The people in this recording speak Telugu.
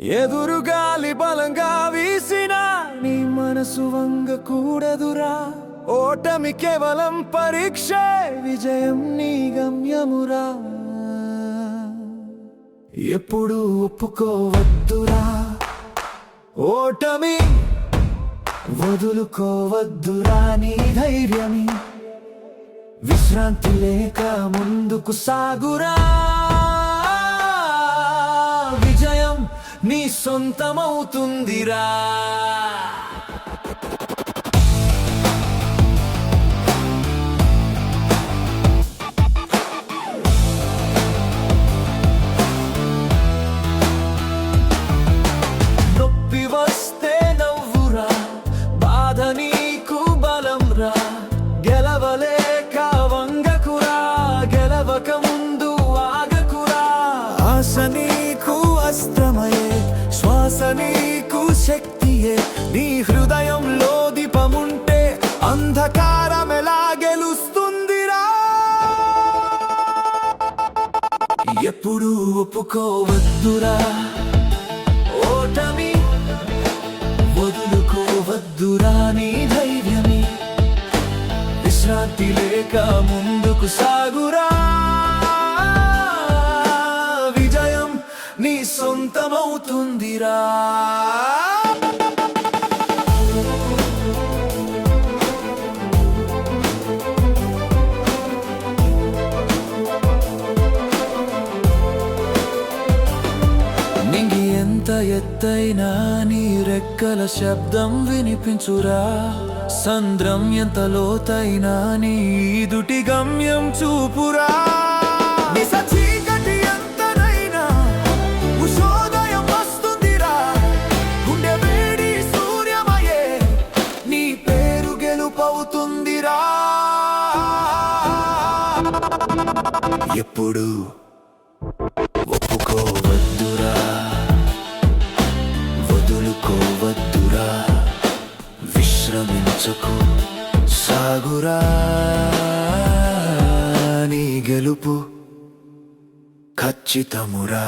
ఎదురుగాలి బలంగా వీసిన నీ మనసు వంగకూడదురా. ఓటమి కేవలం పరీక్ష విజయం నీ గమ్యమురా. ఎప్పుడు ఒప్పుకోవద్దురా. ఓటమి వదులుకోవద్దురా నీ ధైర్యమి. విశ్రాంతి లేక ముందుకు సాగురా. నీ సొంతమవుతుందిరా. నొప్పి వస్తే నవ్వురా బాధ నీకు బలం రా గెలవలేక వంగకురా గెలవక ముందు ఆగకురా. ఆశ నీకు నీకు శక్తియే నీ హృదయంలో దీపముంటే అంధకారం ఎలా గెలుస్తుందిరా. ఎప్పుడు ఒప్పుకోవద్దురా. ఓటమి వదులుకోవద్దురా నీ ధైర్యమే. విశ్రాంతి లేక ముందుకు సాగురా. నీ సొంతమవుతుందిరా. ఎంత ఎత్తైనా నీ రెక్కల శబ్దం వినిపించురా. సంద్రం ఎంత లోతైనా నీ దుటి గమ్యం చూపురా. అవుతుందిరా. ఎప్పుడు ఒప్పుకోవద్దురా. వదులుకోవద్దురా. విశ్రమించకు. సాగురా. నీ గెలుపు ఖచ్చితమురా.